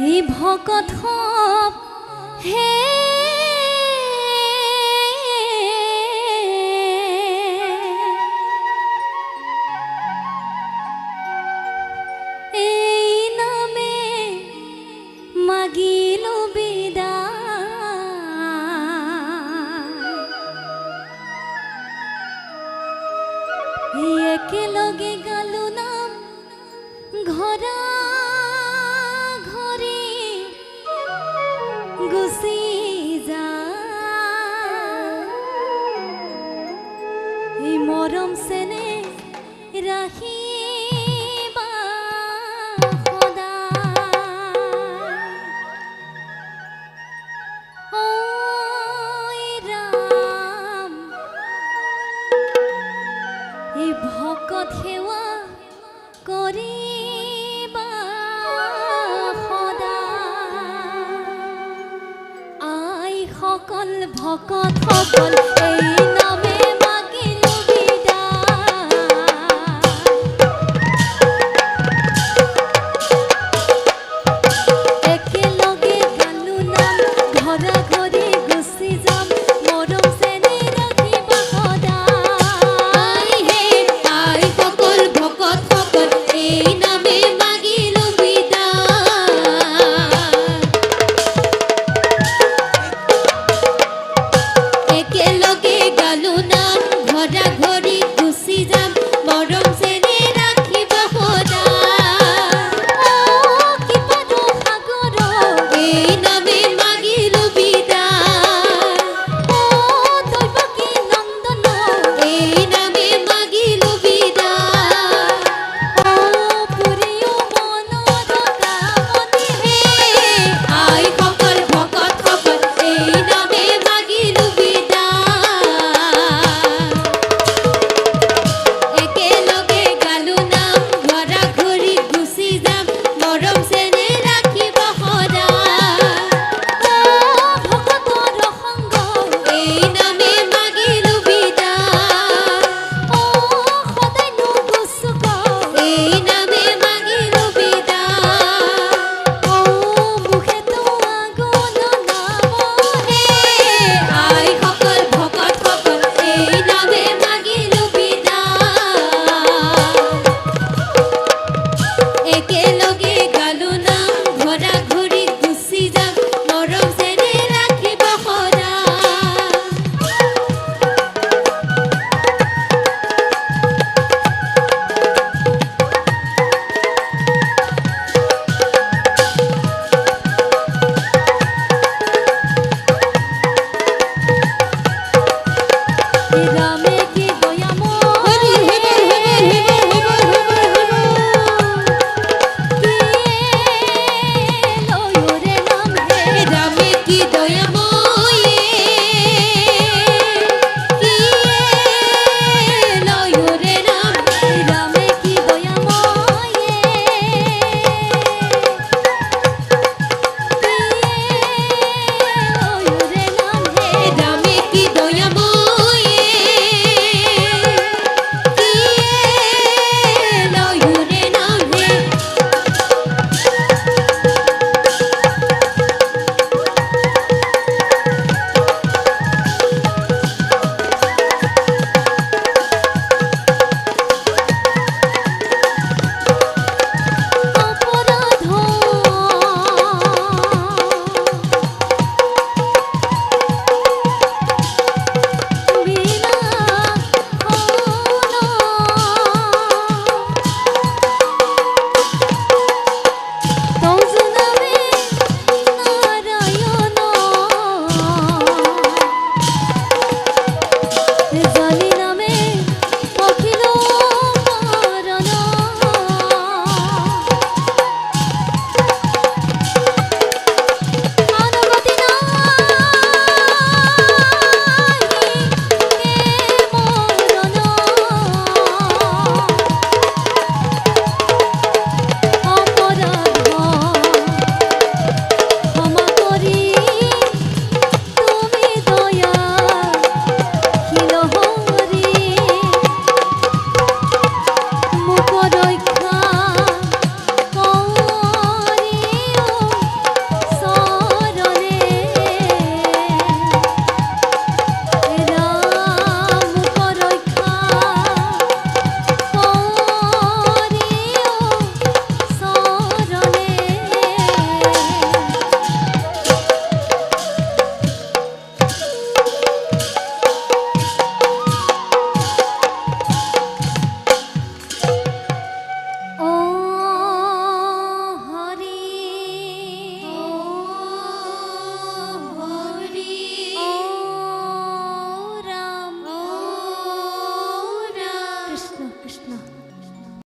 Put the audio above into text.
এই ভকত হে এই নামে মাগিল বিদায় এই একেলগে গালো নাম ঘরে। গুচি যা এই সদায় ৰাম এই ভকত সেৱা কৰিবা সকল ভকত সকল এই